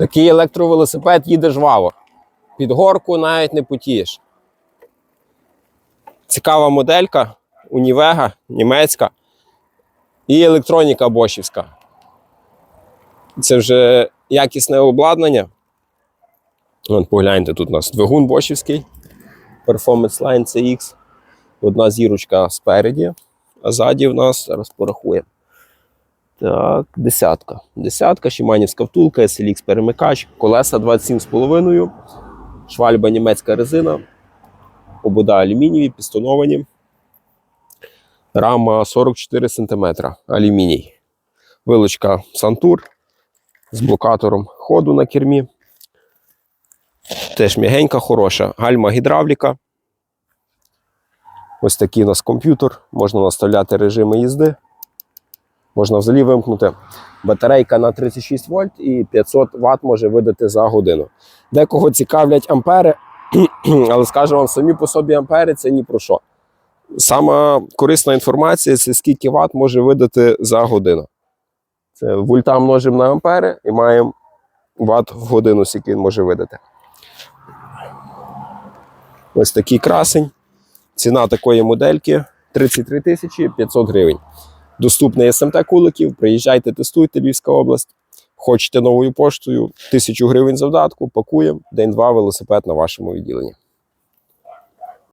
Такий електровелосипед їде жваво. Під горку навіть не потієш. Цікава моделька, Унівега, німецька і електроніка бошівська. Це вже якісне обладнання. Вон, погляньте, тут у нас двигун бошівський, Performance Line CX. Одна зірочка спереді, а ззаді в нас зараз порахуємо. Так, десятка. Десятка, шиманівська втулка, SLX перемикач, колеса 27,5, швальба німецька резина, обода алюмінієві, пістоновані. Рама 44 см, алюміній. Вилочка Сантур з блокатором ходу на кермі. Теж м'ягенька, хороша. Гальма гідравліка. Ось такий у нас комп'ютер. Можна наставляти режими їзди. Можна взагалі вимкнути. Батарейка на 36 вольт і 500 Вт може видати за годину. Декого цікавлять ампери, але скажу вам, самі по собі ампери це ні про що. Сама корисна інформація це скільки Вт може видати за годину. Це вольта множимо на ампери і маємо Вт в годину, скільки він може видати. Ось такий красень. Ціна такої модельки 33 тисячі 500 гривень. Доступний СМТ Куликів. Приїжджайте, тестуйте Львівська область. Хочете новою поштою, тисячу гривень завдатку, пакуємо, день-два велосипед на вашому відділенні.